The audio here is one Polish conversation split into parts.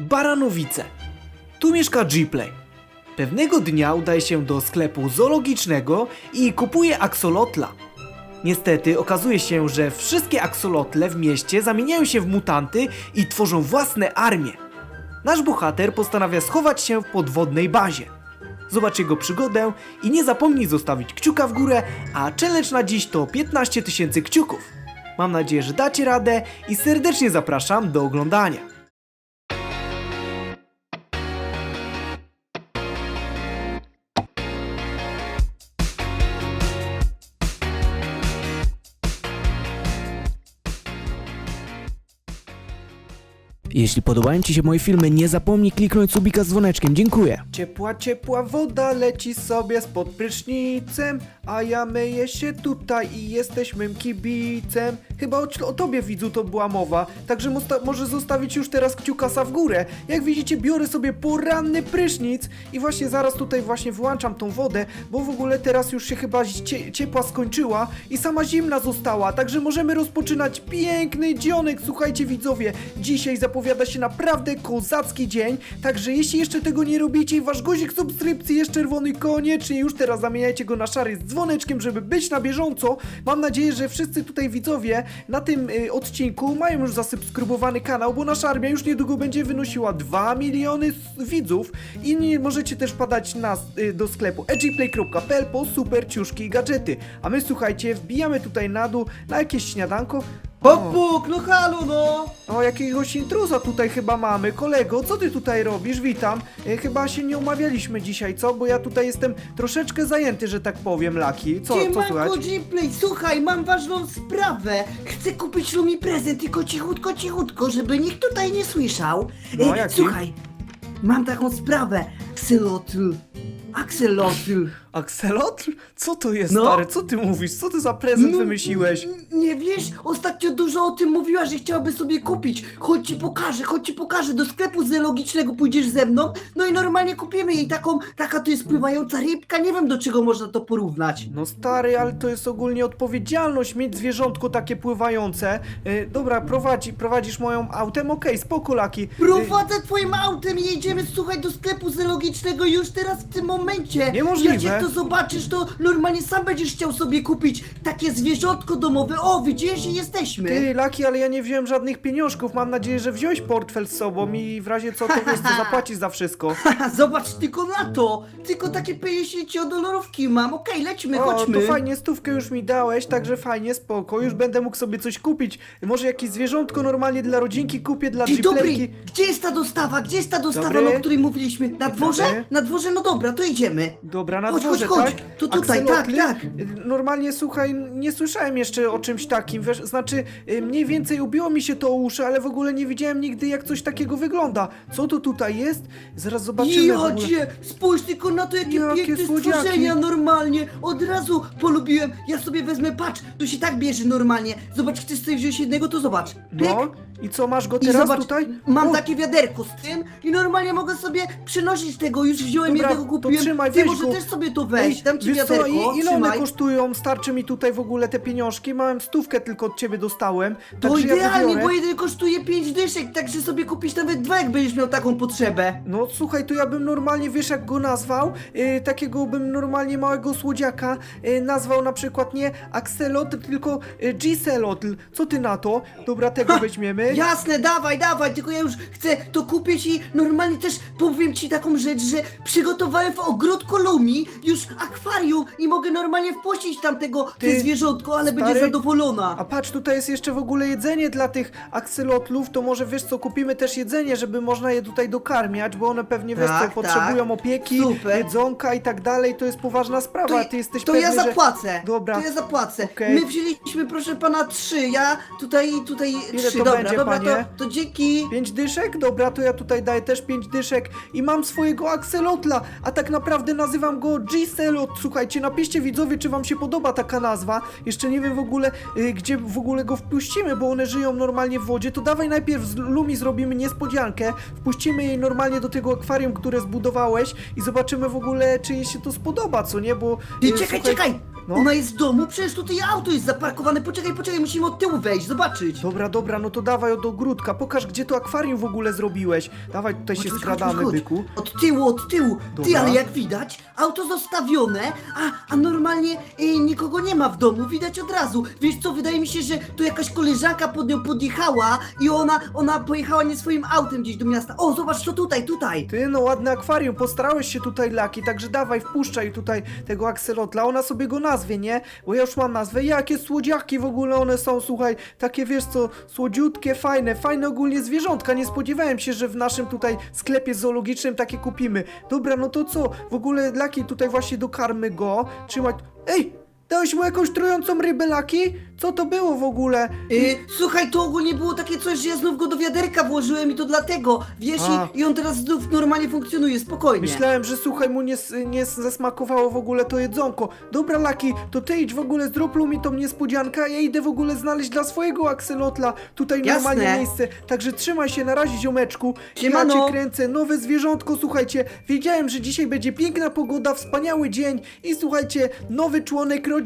Baranowice. Tu mieszka Gplay. Pewnego dnia udaje się do sklepu zoologicznego i kupuje aksolotla. Niestety okazuje się, że wszystkie aksolotle w mieście zamieniają się w mutanty i tworzą własne armie. Nasz bohater postanawia schować się w podwodnej bazie. Zobacz jego przygodę i nie zapomnij zostawić kciuka w górę, a challenge na dziś to 15 tysięcy kciuków. Mam nadzieję, że dacie radę i serdecznie zapraszam do oglądania. Jeśli podobają Ci się moje filmy, nie zapomnij kliknąć subika z dzwoneczkiem. Dziękuję. Ciepła, ciepła woda leci sobie spod prysznicem, a ja myję się tutaj i jesteś mym kibicem. Chyba o, o tobie widzu to była mowa, także może zostawić już teraz kciukasa w górę. Jak widzicie, biorę sobie poranny prysznic i właśnie zaraz tutaj właśnie wyłączam tą wodę, bo w ogóle teraz już się chyba cie- ciepła skończyła i sama zimna została, także możemy rozpoczynać piękny dzionek. Słuchajcie widzowie, dzisiaj zapowiada się naprawdę kozacki dzień, także jeśli jeszcze tego nie robicie i wasz guzik subskrypcji jest czerwony, koniecznie już teraz zamieniajcie go na szary z dzwoneczkiem, żeby być na bieżąco. Mam nadzieję, że wszyscy tutaj widzowie na tym y, odcinku mają już zasubskrybowany kanał, bo nasza armia już niedługo będzie wynosiła 2 miliony widzów i nie możecie też padać na, y, do sklepu edgyplay.pl po super ciuszki i gadżety. A my słuchajcie, wbijamy tutaj na dół na jakieś śniadanko. Puk, puk, no halo no! O, jakiegoś intruza tutaj chyba mamy. Kolego, co ty tutaj robisz? Witam. E, chyba się nie umawialiśmy dzisiaj, co? Bo ja tutaj jestem troszeczkę zajęty, że tak powiem, Laki. Co, co Siemanko, słychać? Gplay, słuchaj, mam ważną sprawę. Chcę kupić Lumi prezent, tylko cichutko, cichutko, żeby nikt tutaj nie słyszał. No, E, jaki? słuchaj, mam taką sprawę. Axelotl. Axelotl. Akselotl? Co to jest, No. stary? Co ty mówisz? Co ty za prezent wymyśliłeś? n- Nie wiesz, ostatnio dużo o tym mówiła, że chciałaby sobie kupić. Chodź ci pokażę, chodź ci pokażę. Do sklepu zoologicznego pójdziesz ze mną. No i normalnie kupimy jej taką, taka to jest pływająca rybka. Nie wiem do czego można to porównać. No stary, ale to jest ogólnie odpowiedzialność mieć zwierzątko takie pływające. E, dobra, prowadzi, prowadzisz moją autem? Okej, spoko, Laki. E, Prowadzę twoim autem i jedziemy, słuchaj, do sklepu zoologicznego już teraz w tym momencie. Niemożliwe. Jak jak to zobaczysz, to normalnie sam będziesz chciał sobie kupić takie zwierzątko domowe. O, widzisz, jesteśmy. Ty, Laki, ale ja nie wziąłem żadnych pieniążków. Mam nadzieję, że wziąłeś portfel z sobą i w razie co, to wiesz, co zapłacisz za wszystko. Zobacz tylko na to. Tylko takie 50 dolarówki mam. Okej, lećmy, O, chodźmy. to fajnie, stówkę już mi dałeś, także fajnie, spoko. Już będę mógł sobie coś kupić. Może jakieś zwierzątko normalnie dla rodzinki kupię, dla Dzień dobry, gdzie jest ta dostawa? Gdzie jest ta dostawa, Dobry. o której mówiliśmy? Na Dobry. dworze? Na dworze, no dobra, to idziemy. Dobra, na Chodź, dworze, chodź, chodź. tak? To tutaj, tak, tak. Normalnie, słuchaj, nie słyszałem jeszcze o czymś takim, wiesz, znaczy, y, mniej więcej ubiło mi się to o uszy, ale w ogóle nie widziałem nigdy, jak coś takiego wygląda. Co to tutaj jest? Zaraz zobaczymy w ogóle. Jodzie, spójrz tylko na to, jakie, Jakie piękne słodziaki. stworzenia normalnie. Od razu polubiłem. Ja sobie wezmę, patrz, tu się tak bierze normalnie. Zobacz, chcesz sobie wziąć jednego, to zobacz. Pyk. No, i co, masz go I teraz zobacz, tutaj? mam O, takie wiaderko z tym i normalnie mogę sobie przynosić tego. Już wziąłem Dobra, jednego, to kupiłem. trzymaj, Ty weź może go. też sobie to weź. Dam ci wiesz co, wiaderko, i- ile one trzymaj. kosztują? Starczy mi tutaj w ogóle te pieniążki? Małem stówkę tylko od ciebie dostałem. To także ja idealnie, wybiorę. bo jeden kosztuje 5 dyszek, także sobie kupisz nawet dwa, jak będziesz miał taką potrzebę. No słuchaj, to ja bym normalnie, wiesz jak go nazwał? Yy, takiego bym normalnie małego słodziaka yy, nazwał na przykład nie Axelotl, tylko yy, Giselotl. Co ty na to? Dobra, tego weźmiemy. Jasne, dawaj, dawaj, tylko ja już chcę to kupić i normalnie też powiem ci taką rzecz, że przygotowałem w ogródku Lumi już akwarium i mogę normalnie wpuścić tam tego Ty, te zwierzątko, ale stary, będzie zadowolona. A patrz, tutaj jest jeszcze w ogóle jedzenie dla tych akselotlów, to może wiesz co, kupimy też jedzenie, żeby można je tutaj dokarmiać, bo one pewnie wiesz Tak, co, tak. potrzebują opieki, Super. jedzonka i tak dalej, to jest poważna sprawa, a ty jesteś to pewny, ja że... zapłacę. Dobra. To ja zapłacę. Okej. My wzięliśmy, proszę pana, trzy. Ja tutaj, tutaj Ile trzy. to dobra, będzie, dobra, panie? to, to dzięki. Pięć dyszek? Dobra, to ja tutaj daję też pięć dyszek i mam swojego akselotla, a tak naprawdę nazywam go Giselot. Słuchajcie, napiszcie widzowie, czy wam się podoba taka nazwa. Jeszcze nie wiem w ogóle, y, gdzie w ogóle go wpuścimy, bo one żyją normalnie w wodzie. To dawaj najpierw z Lumi zrobimy niespodziankę, wpuścimy jej normalnie do tego akwarium, które zbudowałeś i zobaczymy w ogóle, czy jej się to spodoba, co nie, bo... Ty, y, czekaj, słuchaj- czekaj. No. Ona jest w domu? Przecież tutaj auto jest zaparkowane. Poczekaj, poczekaj, musimy od tyłu wejść, zobaczyć. Dobra, dobra, no to dawaj do ogródka. Pokaż, gdzie to akwarium w ogóle zrobiłeś. Dawaj, tutaj się skradamy, byku. Od tyłu, od tyłu. Ty, Dobra. ale jak widać, auto zostawione, a, a normalnie y, nikogo nie ma w domu, widać od razu. Wiesz co, wydaje mi się, że tu jakaś koleżanka pod nią podjechała i ona, ona pojechała nie swoim autem gdzieś do miasta. O, zobacz, to tutaj, tutaj. Ty, no ładne akwarium, postarałeś się tutaj, Laki, także dawaj, wpuszczaj tutaj tego akselotla, ona sobie go nazwie, nie? Bo ja już mam nazwę. Jakie słodziaki w ogóle one są, słuchaj, takie wiesz co, słodziutkie, fajne, fajne ogólnie zwierzątka. Nie spodziewałem się, że w naszym tutaj sklepie zoologicznym takie kupimy. Dobra, no to co? W ogóle, Laki, tutaj właśnie dokarmy go. Trzymaj... Ej! Dałeś mu jakąś trującą rybę, Laki? Co to było w ogóle? Y, słuchaj, to ogólnie było takie coś, że ja znów go do wiaderka włożyłem i to dlatego, wiesz, A. i, i on teraz znów normalnie funkcjonuje, spokojnie. Myślałem, że słuchaj, mu nie, s- nie s- zasmakowało w ogóle to jedzonko. Dobra, Laki, to ty idź w ogóle, zrób mi tą niespodziankę, a ja idę w ogóle znaleźć dla swojego akselotla tutaj Jasne. normalnie miejsce. Także trzymaj się na razie, ziomeczku. Siemano. Ja cię kręcę, nowe zwierzątko, słuchajcie. Wiedziałem, że dzisiaj będzie piękna pogoda, wspaniały dzień i słuchajcie, nowy członek rodziny.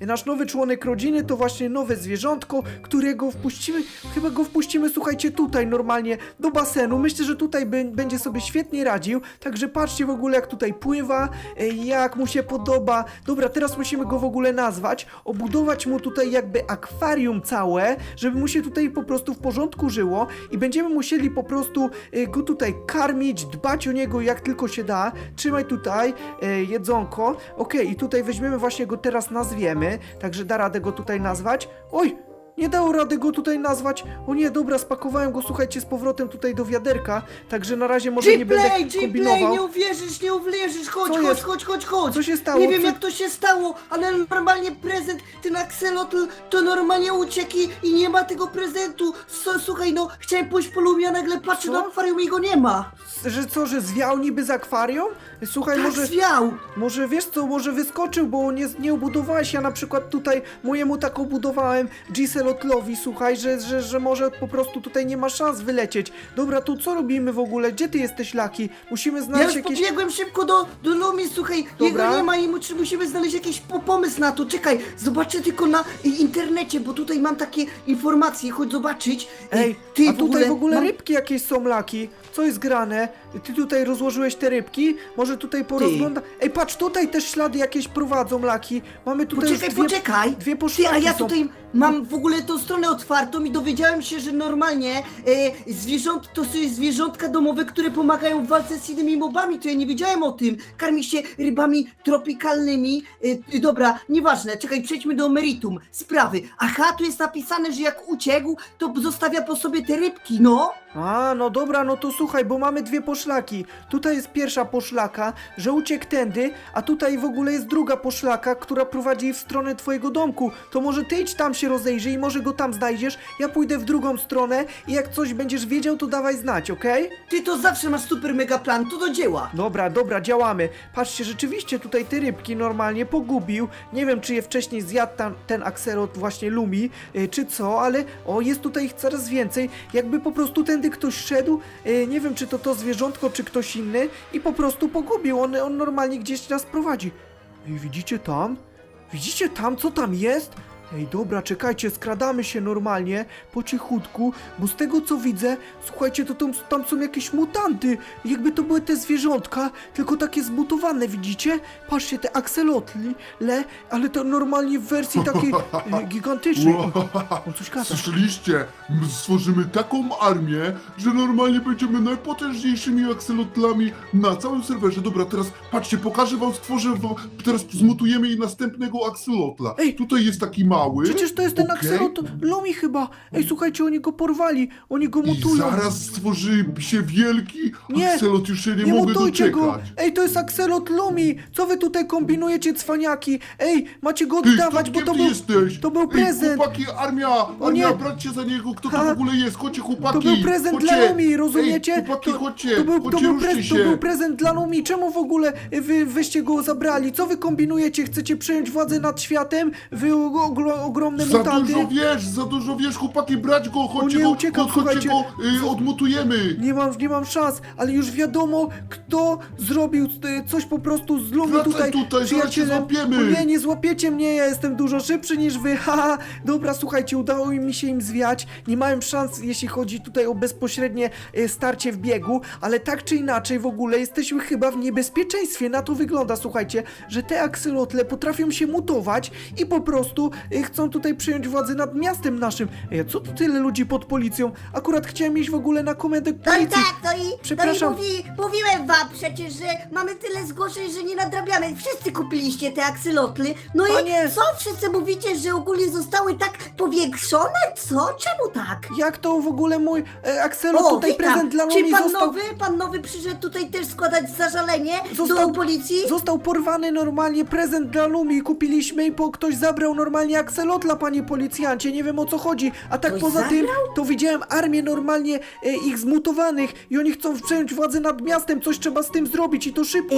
Nasz nowy członek rodziny to właśnie nowe zwierzątko, którego wpuścimy, chyba go wpuścimy, słuchajcie, tutaj normalnie do basenu. Myślę, że tutaj bę- będzie sobie świetnie radził. Także patrzcie w ogóle, jak tutaj pływa, e, jak mu się podoba. Dobra, teraz musimy go w ogóle nazwać, obudować mu tutaj jakby akwarium całe, żeby mu się tutaj po prostu w porządku żyło i będziemy musieli po prostu e, go tutaj karmić, dbać o niego jak tylko się da. Trzymaj tutaj e, jedzonko. Okej, i tutaj weźmiemy właśnie go teraz nazwiemy, także da radę go tutaj nazwać. Oj! Nie dało rady go tutaj nazwać. O nie, dobra, spakowałem go, słuchajcie, z powrotem tutaj do wiaderka. Także na razie może nie będę G-Play, G-Play, kombinował. nie uwierzysz, nie uwierzysz, chodź, Co chodź, jest? chodź, chodź, chodź. Co się stało? Nie wiem Co- jak to się stało, ale normalnie prezent, ten akselotl to normalnie uciekł i- nie ma tego prezentu. So, słuchaj, no, chciałem pójść po Lumia, nagle patrzę Co? do akwarium i go nie ma. Że co, że zwiał niby z akwarium? Słuchaj, Tak może... zwiał. Może wiesz co, może wyskoczył, bo nie, nie obudowałeś. Ja na przykład tutaj mojemu tak obudowałem Giselotlowi, słuchaj, że, że, że może po prostu tutaj nie ma szans wylecieć. Dobra, to co robimy w ogóle? Gdzie ty jesteś, Laki? Musimy Ja znaleźć już jakieś... pobiegłem szybko do, do Lumi, słuchaj, Dobra. jego nie ma i mu, czy musimy znaleźć jakiś po, pomysł na to. Czekaj, zobaczę tylko na y, internecie, bo tutaj mam takie informacje, chodź zobaczyć. Y, Ej, a tutaj w ogóle mam- rybki jakieś są, Laki. Co jest grane? Ty tutaj rozłożyłeś te rybki? Może tutaj porozgląda... Ej, patrz, tutaj też ślady jakieś prowadzą, Laki. Mamy tutaj Poczekaj, już dwie, poczekaj. dwie Ty, poszlaki a ja są. tutaj mam w ogóle tą stronę otwartą i dowiedziałem się, że normalnie e, zwierząt to są zwierzątka domowe, które pomagają w walce z innymi mobami. To ja nie wiedziałem o tym. Karmi się rybami tropikalnymi. E, dobra, nieważne. Czekaj, przejdźmy do meritum sprawy. Aha, tu jest napisane, że jak uciekł, to zostawia po sobie te rybki, no. A, no dobra, no to słuchaj, bo mamy dwie poszlaki. Tutaj jest pierwsza poszlaka, że uciekł tędy, a tutaj w ogóle jest druga poszlaka, która prowadzi w stronę twojego domku. To może ty idź tam się rozejrzyj i może go tam znajdziesz, ja pójdę w drugą stronę i jak coś będziesz wiedział, to dawaj znać, okej? Ty to zawsze masz super mega plan, to do dzieła. Dobra, dobra, działamy. Patrzcie, rzeczywiście tutaj te rybki normalnie pogubił. Nie wiem, czy je wcześniej zjadł tam, ten akserot właśnie Lumi, y, czy co, ale o, jest tutaj ich coraz więcej. Jakby po prostu tędy ktoś szedł, y, nie wiem, czy to to zwierzątko, czy ktoś inny i po prostu pogubił. On, on normalnie gdzieś nas prowadzi. Ej, widzicie tam? Widzicie tam, co tam jest? Ej, dobra, czekajcie, skradamy się normalnie, po cichutku, bo z tego co widzę, słuchajcie, to tam, tam są jakieś mutanty, jakby to były te zwierzątka, tylko takie zbutowane, widzicie? Patrzcie, te akselotli, le, ale to normalnie w wersji takiej e, gigantycznej. On coś gada. Słyszeliście? My stworzymy taką armię, że normalnie będziemy najpotężniejszymi akselotlami na całym serwerze. Dobra, teraz patrzcie, pokażę wam, stworzę wam, teraz zmutujemy jej następnego akselotla. Ej! Tutaj jest taki mały. Przecież to jest ten okej? akselot Lumi chyba. Ej, słuchajcie, oni go porwali, oni go I mutują. zaraz stworzy się wielki Nie, akselot, już się nie, Nie mogę mutujcie go! doczekać. Ej, to jest Axelot Lumi! Co wy tutaj kombinujecie, cwaniaki? Ej, macie go Ty, oddawać, bo kim to ty był, jesteś? to był Ej, prezent! chłopaki, armia, armia, nie. braćcie za niego, kto Ha. to w ogóle jest? Chodźcie, chłopaki! To był prezent chodźcie. dla Lumi, rozumiecie? Ej, chłopaki, to, chodźcie, to, był, to, chodźcie, był ruszcie prez, to się. był prezent dla Lumi. Czemu w ogóle wy, wyście go zabrali? Co wy kombinujecie? Chcecie przejąć władzę nad światem? Wy ogl- ogromne Za mutanty. dużo wiesz, za dużo wiesz, chłopaki, brać go, chodźcie nie, go, uciekam, chodźcie słuchajcie. go, y, odmutujemy. Nie mam, nie mam szans, ale już wiadomo, kto zrobił e, coś po prostu z Lumi Wracaj tutaj. tutaj, zaraz cię przyjacielem. złapiemy. O nie, nie złapiecie mnie, ja jestem dużo szybszy niż wy, haha. Dobra, słuchajcie, udało mi się im zwiać. Nie mają szans, jeśli chodzi tutaj o bezpośrednie e, starcie w biegu, ale tak czy inaczej w ogóle jesteśmy chyba w niebezpieczeństwie. Na to wygląda, słuchajcie, że te aksylotle potrafią się mutować i po prostu e, chcą tutaj przejąć władzę nad miastem naszym. Ej, co tu tyle ludzi pod policją? Akurat chciałem iść w ogóle na komendę No i policji. tak, no i, Przepraszam. no i mówi, mówiłem wam przecież, że mamy tyle zgłoszeń, że nie nadrabiamy. Wszyscy kupiliście te aksylotly. No Panie! i co? Wszyscy mówicie, że ogólnie zostały tak powiększone? Co? Czemu tak? Jak to w ogóle mój e, tutaj witam. prezent dla Czy Lumi pan został, nowy, pan nowy przyszedł tutaj też składać zażalenie Został- do policji? został porwany normalnie prezent dla Lumi. Kupiliśmy i po ktoś zabrał normalnie Axelotla, panie policjancie. Nie wiem o co chodzi. A tak Ktoś poza tym, zabrał? to widziałem armię normalnie e, ich zmutowanych i oni chcą przejąć władzę nad miastem. Coś trzeba z tym zrobić i to szybko.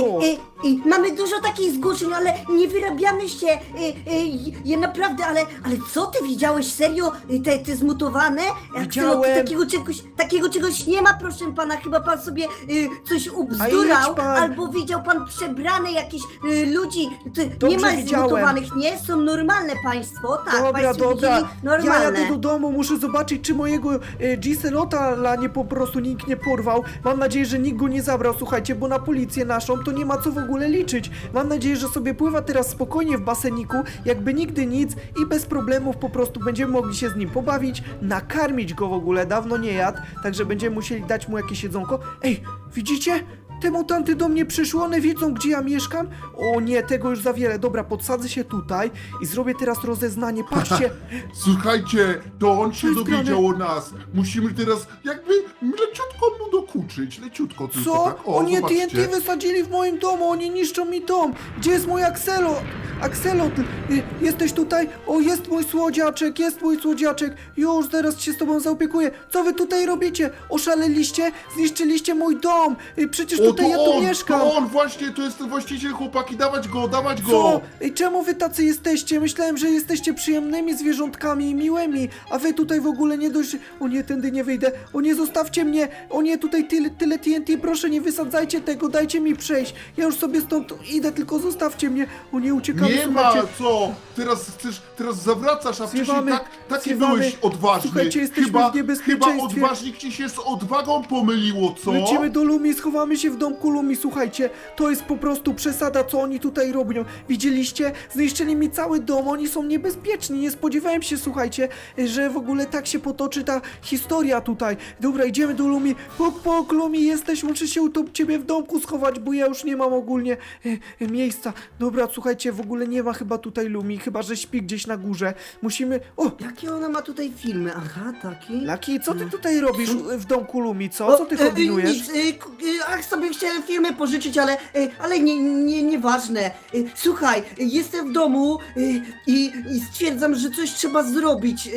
I, mamy dużo takich zgłoszeń, ale nie wyrabiamy się. Y, y, je naprawdę, ale, ale co ty widziałeś serio? Y, Te, te zmutowane? Widziałem. Axolotl, Takiego czegoś, takiego czegoś nie ma, proszę pana. Chyba pan sobie y, coś ubzdurał. pan. Albo widział pan przebrane jakieś y, ludzi. Ty, Dobrze nie ma widziałem. zmutowanych, nie? Są normalne państwo. Tak, Dobra, państwo dobra. widzieli Ja normalne. jadę do domu, muszę zobaczyć, czy mojego e, Giselota nie po prostu nikt nie porwał. Mam nadzieję, że nikt go nie zabrał, słuchajcie, bo na policję naszą to nie ma co w ogóle liczyć. Mam nadzieję, że sobie pływa teraz spokojnie w baseniku, jakby nigdy nic i bez problemów po prostu będziemy mogli się z nim pobawić, nakarmić go w ogóle, dawno nie jadł, także będziemy musieli dać mu jakieś jedzonko. Ej, widzicie? Te mutanty do mnie przyszły, one wiedzą gdzie ja mieszkam? O nie, tego już za wiele. Dobra, podsadzę się tutaj i zrobię teraz rozeznanie. Patrzcie, Słuchajcie, to on się jest dowiedział o nas. Musimy teraz jakby leciutko mu dokuczyć, leciutko tylko, Co? tak? O, nie, zobaczcie. TNT wysadzili w moim domu, oni niszczą mi dom. Gdzie jest mój Axelo? Axelotl, y, jesteś tutaj? O, jest mój słodziaczek, jest mój słodziaczek. Już, zaraz się z tobą zaopiekuję. Co wy tutaj robicie? Oszaleliście? Zniszczyliście mój dom. Y, Przecież tutaj ja tu on, mieszkam. to on właśnie, to jest ten właściciel, chłopaki, dawać go, dawać go. Co? I czemu wy tacy jesteście? Myślałem, że jesteście przyjemnymi zwierzątkami i miłymi, a wy tutaj w ogóle nie dość... O nie, tędy nie wyjdę. O nie, zostawcie mnie. O nie, tutaj tyle, tyle TNT, proszę nie wysadzajcie tego, dajcie mi przejść. Ja już sobie stąd idę, tylko zostawcie mnie. O nie, uciekamy, Nie ma, słuchajcie. co? Teraz chcesz, teraz zawracasz, a wcześniej Zwiewamy, tak, taki zwiewamy. byłeś odważny. Słuchajcie, jesteśmy chyba, w niebezpieczeństwie. Chyba odważnik ci się z odwagą pomyliło, co? Lecimy do Lumi, schowamy się w domku Lumi, słuchajcie, to jest po prostu przesada, co oni tutaj robią. Widzieliście? Zniszczyli mi cały dom, oni są niebezpieczni, nie spodziewałem się, słuchajcie, że w ogóle tak się potoczy ta historia tutaj. Dobra, idziemy do Lumi, pok, pok, Lumi, jesteś, muszę się u ciebie w domku schować, bo ja już nie mam ogólnie e, e, miejsca. Dobra, słuchajcie, w ogóle nie ma chyba tutaj Lumi, chyba, że śpi gdzieś na górze. Musimy... O! Jakie ona ma tutaj filmy? Aha, taki. Laki, co ty tutaj robisz w domku Lumi, co? Co ty e, kombinujesz? nic, k- e, Ach, sobie chciałem filmy pożyczyć, ale, e, ale nie, nie, nieważne. E, Słuchaj, jestem w domu e, i, i stwierdzam, że coś trzeba zrobić.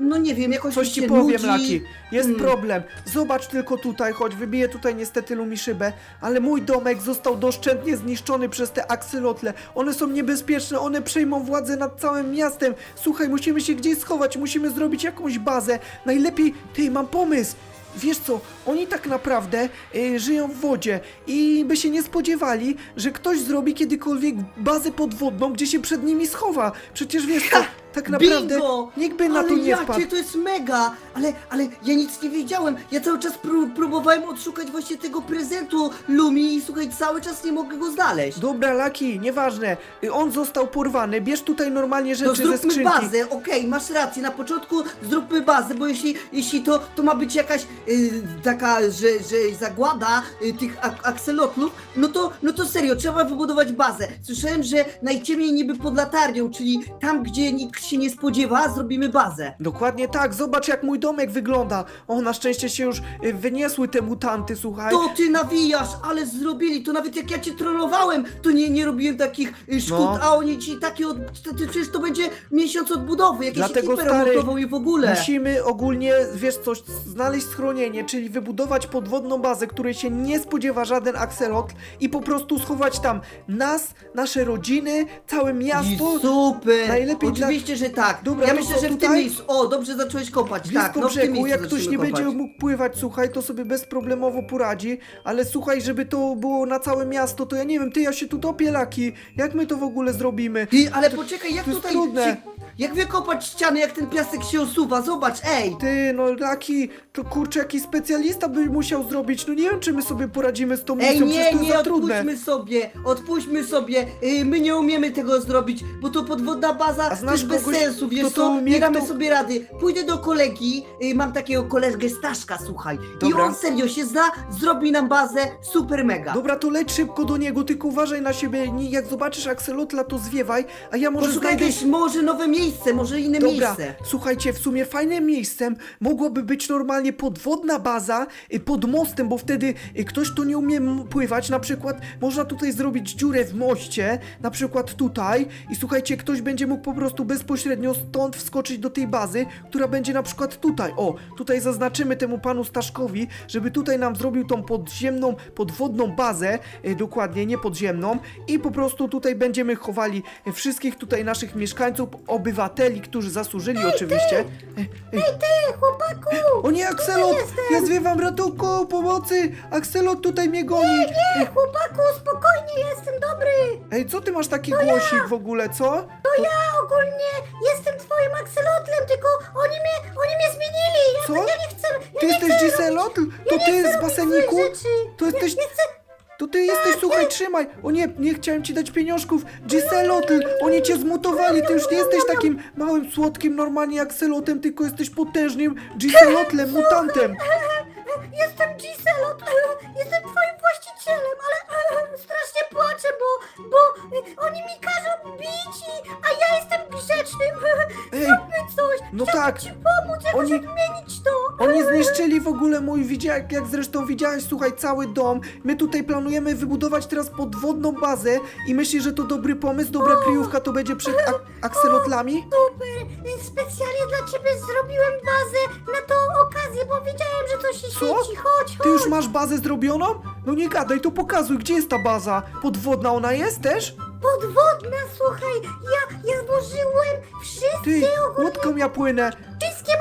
No nie wiem, jakoś Coś mi ci się powiem, nudzi. Laki. Jest Mm. problem. Zobacz tylko tutaj, choć wybiję tutaj niestety Lumi szybę, ale mój domek został doszczętnie zniszczony przez te aksylotle. One są niebezpieczne, one przejmą władzę nad całym miastem. Słuchaj, musimy się gdzieś schować, musimy zrobić jakąś bazę. Najlepiej, ty, mam pomysł. Wiesz co, oni tak naprawdę y, żyją w wodzie i by się nie spodziewali, że ktoś zrobi kiedykolwiek bazę podwodną, gdzie się przed nimi schowa. Przecież wiesz co, tak naprawdę Bingo! nikt by na ale to nie jakie wpadł. to jest mega! Ale, ale ja nic nie wiedziałem. Ja cały czas pró próbowałem odszukać właśnie tego prezentu Lumi i słuchaj, cały czas nie mogę go znaleźć. Dobra, Laki, nieważne. Y, On został porwany. Bierz tutaj normalnie No rzeczy ze zróbmy skrzynki. bazę, okej, masz rację, na początku zróbmy bazę, bo jeśli, jeśli to, to ma być jakaś y, taka, że, że zagłada y, tych ak akselotlów, no to, no to serio, trzeba wybudować bazę. Słyszałem, że najciemniej niby pod latarnią, czyli tam, gdzie nikt się nie spodziewa, zrobimy bazę. Dokładnie tak, zobacz jak mój domek wygląda. O, na szczęście się już y, wyniesły te mutanty, słuchaj. To ty nawijasz, ale zrobili, to nawet jak ja cię trollowałem, to nie, nie robiłem takich y, szkód, No. a oni ci takie, od, to, przecież to będzie miesiąc odbudowy, jakieś Dlatego, ekipę stary, i w ogóle. Musimy ogólnie, wiesz coś, znaleźć schronienie, czyli wybudować podwodną bazę, której się nie spodziewa żaden akselotl i po prostu schować tam nas, nasze rodziny, całe miasto. I super! Najlepiej dla- Oczywiście, myślę, że tak. Dobra, ja to myślę, co, że w tym tutaj? miejscu. O, dobrze zacząłeś kopać. Blisko tak, no w tym brzegu, miejscu jak ktoś zaczniemy nie kopać. będzie mógł pływać, słuchaj, to sobie bezproblemowo poradzi, ale słuchaj, żeby to było na całe miasto, to ja nie wiem, ty, ja się tu topię, Laki, jak my to w ogóle zrobimy? Ty, ale poczekaj, jak to jest tutaj trudne. Się, jak wykopać ściany, jak ten piasek się osuwa, zobacz, ej! Ty, no Laki, to kurczę, jakiś specjalista by musiał zrobić, no nie wiem, czy my sobie poradzimy z tą Ej, misją, przecież nie, to jest nie, za trudne. odpuśćmy sobie, odpuśćmy sobie, yy, my nie umiemy tego zrobić, bo to podwodna baza, A znasz jest bez kogoś, sensu, kto wiesz to co, umie, nie damy kto- sobie rady. Pójdę do kolegi, yy, mam takiego kolegę Staszka, słuchaj, i Dobra. on serio się zna, zrobi nam bazę super mega. Dobra, to leć szybko do niego, tylko uważaj na siebie, nie, jak zobaczysz akselotla, to zwiewaj, a ja może Poszukaj znajdę... jakieś może nowe miejsce, może inne Dobra, miejsce. słuchajcie, w sumie fajnym miejscem mogłaby być normalnie podwodna baza y, pod mostem, bo wtedy y, ktoś, kto nie umie m- pływać, na przykład można tutaj zrobić dziurę w moście, na przykład tutaj i słuchajcie, ktoś będzie mógł po prostu bezpośrednio stąd wskoczyć do tej bazy, która będzie na przykład tutaj. O, tutaj zaznaczymy temu panu Staszkowi, żeby tutaj nam zrobił tą podziemną, podwodną bazę, y, dokładnie, nie podziemną i po prostu tutaj będziemy chowali y, wszystkich tutaj naszych mieszkańców, obywateli, którzy zasłużyli oczywiście. Ej, ej, Ty, chłopaku! o nie, Akselot! jestem. Ja zwiewam ratunku, pomocy! Akselot tutaj mnie goni! Nie, chłopaku, spokojnie, jestem dobry! Ej, co ty masz taki głosik w ogóle, co? To ja ogólnie jestem twoim akselotlem, tylko oni mnie, oni mnie zmienili! Ja, Co? ja nie chcę, ja Ty nie jesteś chcę Giselot? To ja nie ty chcę z robić baseniku? rzeczy. To jesteś... Ja nie chcę... Ty jesteś, słuchaj, trzymaj! O nie, nie chciałem ci dać pieniążków! Giselotl, oni cię zmutowali, ty już nie jesteś takim małym, słodkim, normalnie akselotem, tylko jesteś potężnym Giselotlem, mutantem! Jestem Giselot, jestem twoim właścicielem, ale strasznie płaczę, bo, bo oni mi każą bić, i, a ja jestem grzeczny. Ej, Zróbmy coś, no chciałbym tak. ci pomóc, jakoś Oni- odmienić to. Oni zniszczyli w ogóle mój, widział, jak, zresztą widziałeś, słuchaj, cały dom. My tutaj planujemy wybudować teraz podwodną bazę i myślisz, że to dobry pomysł, dobra kryjówka to będzie przed ak akselotlami? Super, specjalnie dla ciebie zrobiłem bazę na bo Co? Chodź, Ty już masz bazę zrobioną? No nie gadaj, to pokazuj, gdzie jest ta baza? Podwodna ona jest też? Podwodna, słuchaj, ja, ja złożyłem Ty, wszystkie ogólnie, łódką ja płynę.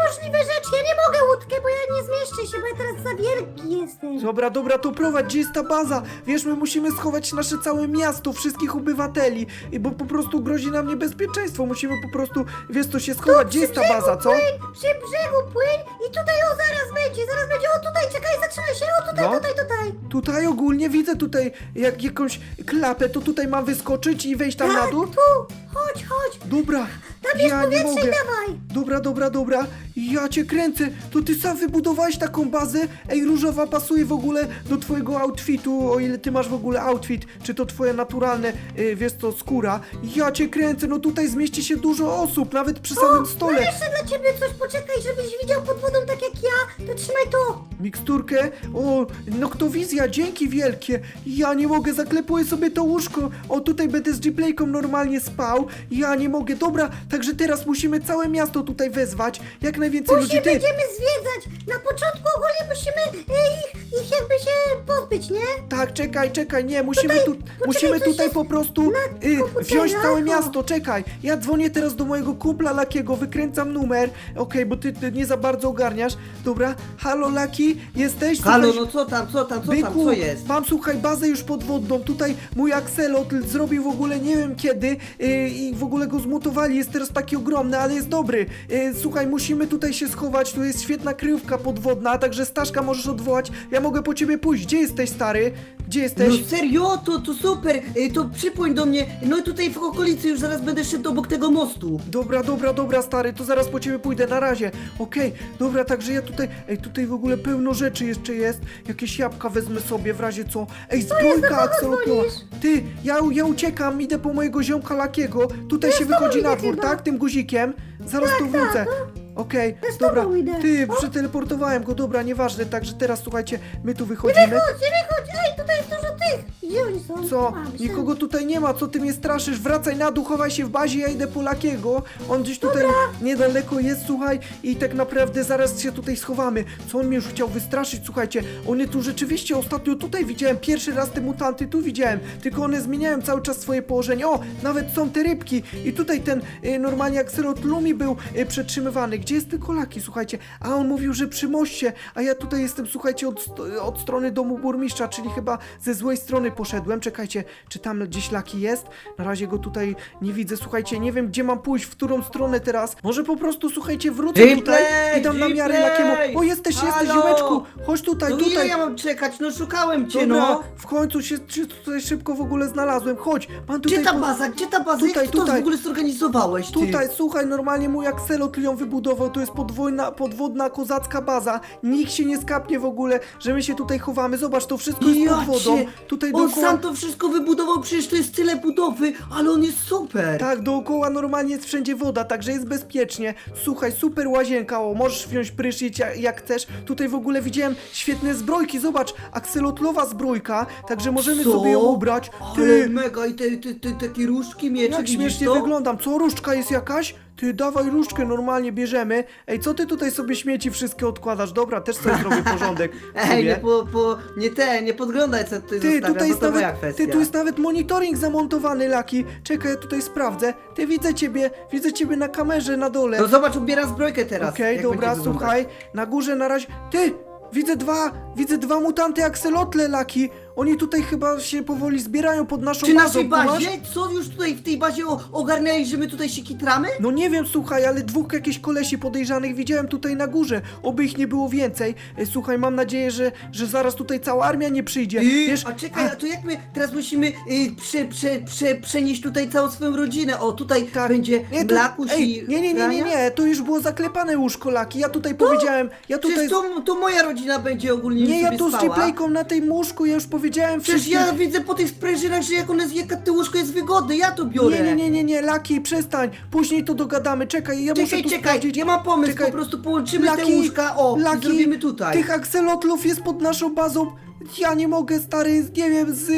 Wszystkie możliwe rzeczy. Ja nie mogę łódkę, bo ja nie zmieszczę się, bo ja teraz za wielki jestem. Dobra, dobra, to prowadź, gdzie jest ta baza? Wiesz, my musimy schować nasze całe miasto, wszystkich obywateli, i bo po prostu grozi nam niebezpieczeństwo. Musimy po prostu, wiesz, to się schować. Gdzie jest ta baza, co? Płyń, przy brzegu płyń i tutaj o zaraz będzie, zaraz będzie, o tutaj, czekaj, zatrzymaj się, o tutaj, No. tutaj, tutaj. Tutaj ogólnie widzę tutaj jak jakąś klapę, to tutaj mam wyskoczyć i wejść tam na Tak, dół? tu, chodź, chodź, Dobra, jest ja nie powietrze mogę. i dawaj. Dobra, dobra, dobra. Ja cię kręcę. To ty sam wybudowałeś taką bazę? Ej, różowa pasuje w ogóle do twojego outfitu, o ile ty masz w ogóle outfit. Czy to twoje naturalne, y, wiesz co, skóra. Ja cię kręcę, no tutaj zmieści się dużo osób, nawet przy samym Mam stole. jeszcze dla ciebie coś, poczekaj, żebyś widział pod wodą tak jak ja, to trzymaj to. Miksturkę? O, noktowizja, dzięki wielkie. Ja nie mogę, zaklepuję sobie to łóżko. O, tutaj będę z G-Playką normalnie spał. Ja nie mogę. Dobra, także teraz musimy całe miasto tutaj wezwać. Jak najwięcej ludzi. Później Ty, będziemy zwiedzać. Na początku ogólnie musimy e, ich, ich jakby się pozbyć, nie? Tak, czekaj, czekaj, nie, musimy tu, poczekaj, musimy coś tutaj jest po prostu y, wziąć całe miasto, czekaj. Ja dzwonię teraz do mojego kumpla Lakiego, wykręcam numer. Okej, bo ty, ty nie za bardzo ogarniasz. Dobra, halo Laki, jesteś? Halo, Słuchaj, no co tam, co tam, co tam, Byku, co jest? mam słuchaj bazę już podwodną. Tutaj mój akselotl zrobił w ogóle nie wiem kiedy yy, i w ogóle go zmutowali. Jest teraz taki ogromny, ale jest dobry. Yy, słuchaj, musimy tutaj się schować. Tu jest świetna kryjówka podwodna, także Staszka możesz odwołać. Ja mogę po ciebie pójść. Gdzie jesteś, stary? Gdzie jesteś? No serio, to, to super, y, to przypłyń do mnie, no i tutaj w okolicy już zaraz będę szedł obok tego mostu. Dobra, dobra, dobra, stary, to zaraz po ciebie pójdę, na razie. Okej, dobra, także ja tutaj, ej, tutaj w ogóle pełno rzeczy jeszcze jest. Jakieś jabłka wezmę sobie w razie co. Ej, zbrojka aksolotlowa. dzwonisz? Ty, ja, ja uciekam, idę po mojego ziomka Lakiego. Tutaj się wychodzi idę na dwór, chyba. Tak? Tym guzikiem. Zaraz tu wrócę. Okej, Ja z tobą dobra. idę. Ty, przeteleportowałem go, dobra, nieważne, także teraz słuchajcie, my tu wychodzimy. Chodź, nie chodź, ej, tutaj jest dużo tych! Gdzie oni są? Co? A, Nikogo tutaj nie ma, co ty mnie straszysz? Wracaj na dół, chowaj się w bazie, ja idę po Lakiego. On gdzieś tutaj niedaleko jest, słuchaj, i tak naprawdę zaraz się tutaj schowamy. Co on mnie już chciał wystraszyć? Słuchajcie, one tu rzeczywiście ostatnio tutaj widziałem, pierwszy raz te mutanty tu widziałem, tylko one zmieniają cały czas swoje położenie. O, nawet są te rybki i tutaj ten y, normalnie Axelot Lumi był y, przetrzymywany. Gdzie jest tylko Laki, słuchajcie? A on mówił, że przy moście, a ja tutaj jestem, słuchajcie, od, st- od strony domu burmistrza, czyli chyba ze złej strony poszedłem. Czekajcie, czy tam gdzieś Laki jest? Na razie go tutaj nie widzę. Słuchajcie, nie wiem, gdzie mam pójść, w którą stronę teraz. Może po prostu, słuchajcie, wrócę Gplay, tutaj i dam namiary Gplay! Lakiemu. O, jesteś, jesteś, Halo! ziomeczku. Chodź tutaj, No ile tutaj. ja mam czekać? No szukałem cię, Dobra, no! w końcu się się tutaj szybko w ogóle znalazłem. Chodź, mam tutaj... Gdzie ta po- baza? Gdzie ta baza? Tutaj, Jak ty to tutaj. w ogóle zorganizowałeś, ty? Tutaj, słuchaj, normalnie mój Axelot ją wybudował, to jest podwójna, podwodna kozacka baza. Nikt się nie skapnie w ogóle, że my się tutaj chowamy. Zobacz, to wszystko jest Ja pod wodą. cię- Tutaj On dookoła... sam to wszystko wybudował, przecież to jest tyle budowy, ale on jest super! Tak, dookoła normalnie jest wszędzie woda, także jest bezpiecznie. Słuchaj, super łazienka, o, możesz wziąć prysznic jak, jak chcesz. Tutaj w ogóle widziałem świetne zbrojki, zobacz, akselotlowa zbrojka, także możemy Co? sobie ją ubrać. Ale mega i te, te, te, takie różdżki, miecze, Jak widzisz śmiesznie to? wyglądam. Co, różdżka jest jakaś? Ty, dawaj różdżkę, normalnie bierzemy. Ej, co ty tutaj sobie śmieci wszystkie odkładasz? Dobra, też sobie zrobię porządek. Ej, nie, po, po, nie te, nie podglądaj co ty Ty, tutaj bo jest to moja nawet, kwestia. ty, tu jest nawet monitoring zamontowany, Laki. Czekaj, ja tutaj sprawdzę. Ty, widzę ciebie, widzę ciebie na kamerze na dole. No zobacz, ubieram zbrojkę teraz. Okej, jak dobra, będzie wyglądać. słuchaj, na górze na razie... Ty, widzę dwa, widzę dwa mutanty akselotle, Laki. Oni tutaj chyba się powoli zbierają pod naszą bazą, naszej kumasz? bazie? Co już tutaj w tej bazie o, ogarnęli, że my tutaj się kitramy? No nie wiem, słuchaj, ale dwóch jakichś kolesi podejrzanych widziałem tutaj na górze. Oby ich nie było więcej. E, Słuchaj, mam nadzieję, że, że zaraz tutaj cała armia nie przyjdzie. Wiesz, a czekaj, a to jak my teraz musimy y, prze, prze, prze, przenieść tutaj całą swoją rodzinę? O, tutaj Tak. będzie Nie, Blakuś ej, i nie, nie, nie, nie, Frania? nie, to już było zaklepane łóżko laki. Ja tutaj powiedziałem, ja tutaj. Przecież to, to moja rodzina będzie ogólnie Nie, ja sobie tu z spała. Na tej łóżku, ja już powiedziałem Przecież wszystkim. ja widzę po tych sprężynach, że jak one, jak to łóżko jest wygodne, ja to biorę. Nie, nie, nie, nie, nie, Laki, przestań. Później to dogadamy. Czekaj, ja muszę Czekaj, tu czekaj, sprawdzić. ja mam pomysł, Czekaj. po prostu połączymy te łóżka, o, i zrobimy tutaj. Tych akselotlów jest pod naszą bazą. Ja nie mogę, stary, nie wiem, z.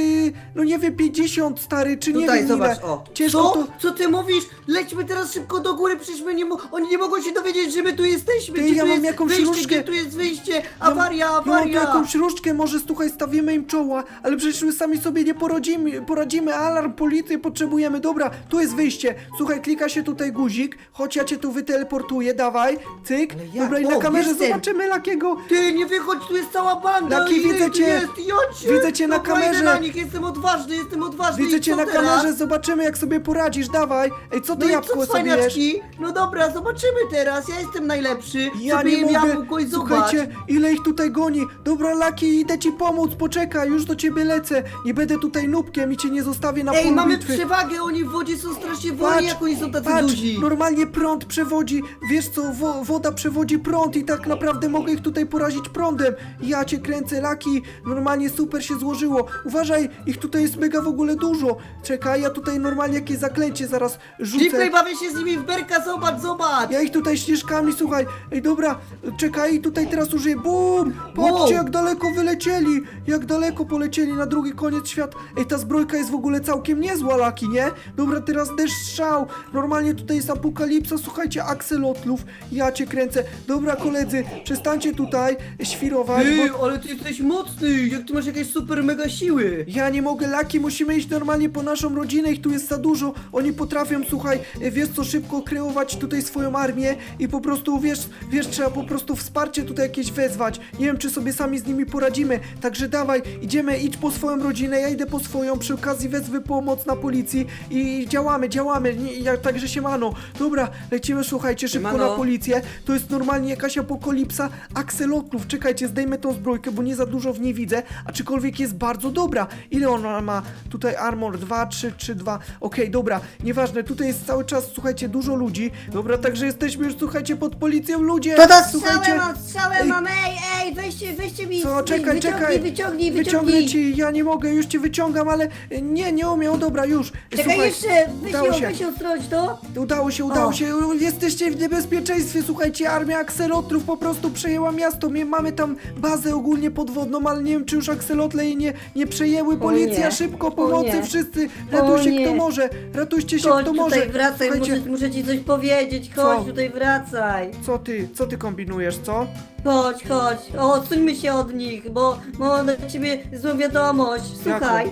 No nie wiem, 50, stary, czy nie Tutaj, wiem zobacz, ile. o. Ciężko Co? to. Co ty mówisz? Lećmy teraz szybko do góry, przecież my nie mo- oni nie mogą się dowiedzieć, że my tu jesteśmy. Ty, gdzie ja tu mam jest jakąś wyjście, gdzie tu jest wyjście? Ja- Awaria, Ja mam tu awaria. jakąś różdżkę, może słuchaj, stawimy im czoła, ale przecież my sami sobie nie poradzimy, poradzimy, alarm, policję potrzebujemy, dobra, tu jest wyjście, słuchaj, klika się tutaj guzik, chodź, ja cię tu wyteleportuję, dawaj, cyk, Ale jak? dobra i na O, kamerze jestem. zobaczymy Lakiego, Ty, nie wychodź, tu jest cała banda. Laki, ile widzę tu cię. Jest? Cię, Widzę cię na idę kamerze. na nich, jestem odważny, jestem odważny. widzę I cię co na teraz? kamerze, zobaczymy jak sobie poradzisz, dawaj, ej, co ty No i jabłko co, sobie jesz? cwaniaczki? No dobra, zobaczymy teraz, ja jestem najlepszy. Ja nie mogę. jabłko i zobacz. Słuchajcie, ile ich tutaj goni. Dobra, Laki, idę ci pomóc, poczekaj, już do ciebie lecę. Nie będę tutaj nubkiem i cię nie zostawię na Ej, polu mamy bitwy. przewagę, oni w wodzie są strasznie wolni, jak oni są tacy patrz, duzi. normalnie prąd przewodzi, wiesz co, wo, woda przewodzi prąd i tak naprawdę mogę ich tutaj porazić prądem. Ja cię kręcę, Laki, normalnie super się złożyło. Uważaj, ich tutaj jest mega w ogóle dużo. Czekaj, ja tutaj normalnie jakieś zaklęcie zaraz rzucę. Gplay bawię się z nimi w berka, zobacz, zobacz. Ja ich tutaj śnieżkami, słuchaj. Ej, dobra, czekaj, tutaj teraz użyję. Bum! Patrzcie, Wow. jak daleko wylecieli. Jak daleko polecieli na drugi koniec świata. Ej, ta zbrojka jest w ogóle całkiem niezła, Laki, nie? Dobra, teraz deszcz strzał. Normalnie tutaj jest apokalipsa, słuchajcie, akselotlów. Ja cię kręcę. Dobra, koledzy, przestańcie tutaj świrować, Ty, bo... ale ty jesteś mocny, jak ty masz jakieś super mega siły. Ja nie mogę, Laki, musimy iść normalnie po naszą rodzinę, ich tu jest za dużo. Oni potrafią, słuchaj, e, wiesz co, szybko kreować tutaj swoją armię i po prostu, wiesz, wiesz, trzeba po prostu wsparcie tutaj jakieś wezwać. Nie wiem, czy sobie sami z nimi poradzimy. Także dawaj, idziemy, idź po swoją rodzinę, ja idę po swoją, przy okazji wezwę pomoc na policji i działamy, działamy, nie, ja, także siemano. Dobra, lecimy, słuchajcie, szybko Siemano. na policję. To jest normalnie jakaś apokalipsa akselotlów. Czekajcie, zdejmę tą zbrojkę, bo nie za dużo w niej widzę, aczkolwiek jest bardzo dobra. Ile ona ma? Tutaj armor 2, 3, 3, 2. Okej, dobra, nieważne, tutaj jest cały czas, słuchajcie, dużo ludzi. Dobra, także jesteśmy już, słuchajcie, pod policją, ludzie. To to słuchajcie. strzałem mam, strzałem Ej. mam, ej, ej, weźcie, weźcie mi, Co, wy- czekaj, wyciągnij, czekaj. wyciągnij, Wyciągnę wyciągnij. ci, ja nie mogę, już cię wyciągam, ale nie, nie umiem, dobra, już. Czekaj Słuchaj, jeszcze, udało ją, się. to. Udało się, udało O. się. Jesteście w niebezpieczeństwie, słuchajcie, armia akselotrów po prostu przejęła miasto. My mamy tam bazę ogólnie podwodną, ale nie wiem czy już akselotle jej nie, nie przejęły. Policja, nie. szybko, pomocy, nie. wszyscy, O ratujcie nie. kto może, ratujcie się Chodź kto tutaj, może. wracaj, Słuchajcie, muszę, muszę ci coś powiedzieć, chodź Co? tutaj, wracaj. Co ty, co ty kombinujesz, co? Chodź, chodź, o, odsuńmy się od nich, bo mam na ciebie złą wiadomość. Słuchaj,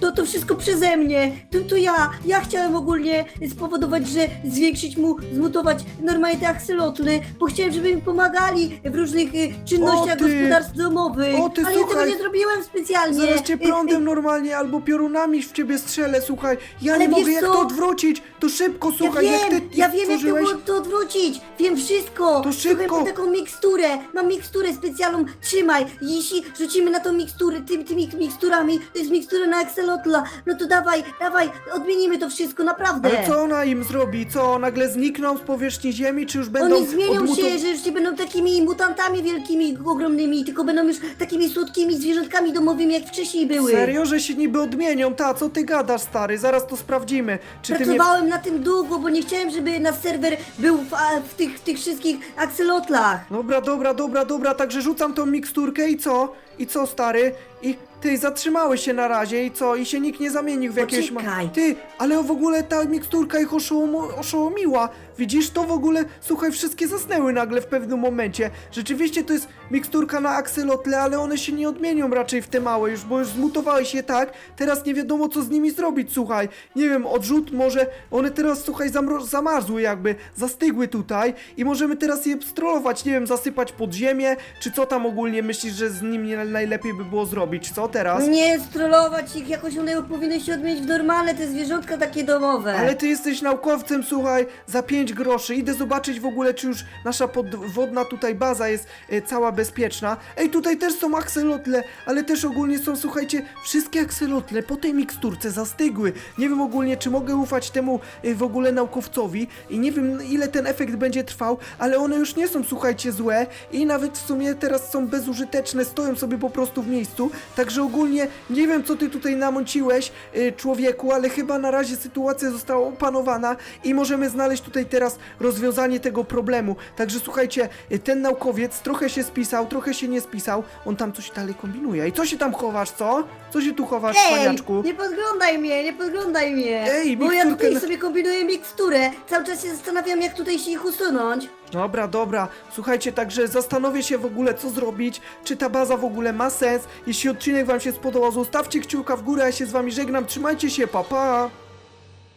to to wszystko przeze mnie, to, to ja, ja chciałem ogólnie spowodować, że zwiększyć mu, zmutować normalnie te aksylotle, bo chciałem, żeby mi pomagali w różnych y, czynnościach O ty! gospodarstw domowych, O ty, ale ja tego słuchaj! nie zrobiłem specjalnie. Zaraz cię Y, y, prądem normalnie albo piorunami w ciebie strzelę, słuchaj. Ja Ale nie mogę wiesz jak co? to odwrócić. To szybko, słuchaj, ja jak wiem, ty ja wiem jak to stworzyłeś... było to odwrócić, wiem wszystko. To Słuchaj, szybko. mam taką miksturę, mam miksturę specjalną, trzymaj. Jeśli rzucimy na tą miksturę, tym, tymi miksturami, to jest mikstura na Axelotla, no to dawaj, dawaj, odmienimy to wszystko, naprawdę. Ale co ona im zrobi? Co, nagle znikną z powierzchni ziemi, czy już będą Oni zmienią odmutu- się, że już nie będą takimi mutantami wielkimi, ogromnymi, tylko będą już takimi słodkimi zwierzątkami domowymi, jak wcześniej były. Serio, że się niby odmienią? Ta, co ty gadasz, stary? Zaraz to sprawdzimy. Czy ty mnie... Pracowałem na tym długo, bo nie chciałem, żeby nasz serwer był w, a, w, tych, w tych wszystkich akselotlach. Dobra, dobra, dobra, dobra, także rzucam tą miksturkę i co? I co, stary? I ty zatrzymałeś się na razie i co? I się nikt nie zamienił w jakieś... ma- Poczekaj. Ty, ale w ogóle ta miksturka ich oszołom- oszołomiła. Widzisz, to w ogóle, słuchaj, wszystkie zasnęły nagle w pewnym momencie. Rzeczywiście to jest miksturka na akselotle, ale one się nie odmienią raczej w te małe już, bo już zmutowałeś je tak. Teraz nie wiadomo, co z nimi zrobić, słuchaj. Nie wiem, odrzut może, one teraz, słuchaj, zamro- zamarzły jakby, zastygły tutaj i możemy teraz je strollować, nie wiem, zasypać pod ziemię, czy co tam ogólnie myślisz, że z nimi najlepiej by było zrobić, co teraz? Nie strollować ich, jakoś one powinny się odmienić w normalne te zwierzątka takie domowe. Ale ty jesteś naukowcem, słuchaj, za 5 groszy. Idę zobaczyć w ogóle, czy już nasza podwodna tutaj baza jest e, cała bezpieczna. Ej, tutaj też są akselotle, ale też ogólnie są, słuchajcie, wszystkie akselotle po tej miksturce zastygły. Nie wiem ogólnie, czy mogę ufać temu e, w ogóle naukowcowi i nie wiem, ile ten efekt będzie trwał, ale one już nie są, słuchajcie, złe i nawet w sumie teraz są bezużyteczne, stoją sobie po prostu w miejscu. Także ogólnie nie wiem, co ty tutaj namąciłeś, y, człowieku, ale chyba na razie sytuacja została opanowana i możemy znaleźć tutaj teraz rozwiązanie tego problemu. Także słuchajcie, ten naukowiec trochę się spisał, trochę się nie spisał, on tam coś dalej kombinuje. I co się tam chowasz, co? Co się tu chowasz, Ej, paniaczku? nie podglądaj mnie, nie podglądaj mnie. Ej, Bo ja miksturkę tutaj na- sobie kombinuję miksturę. Cały czas się zastanawiam, jak tutaj się ich usunąć. Dobra, dobra. Słuchajcie, także zastanowię się w ogóle, co zrobić, czy ta baza w ogóle ma sens. Jeśli odcinek wam się spodobał, zostawcie kciuka w górę, ja się z wami żegnam. Trzymajcie się, pa pa!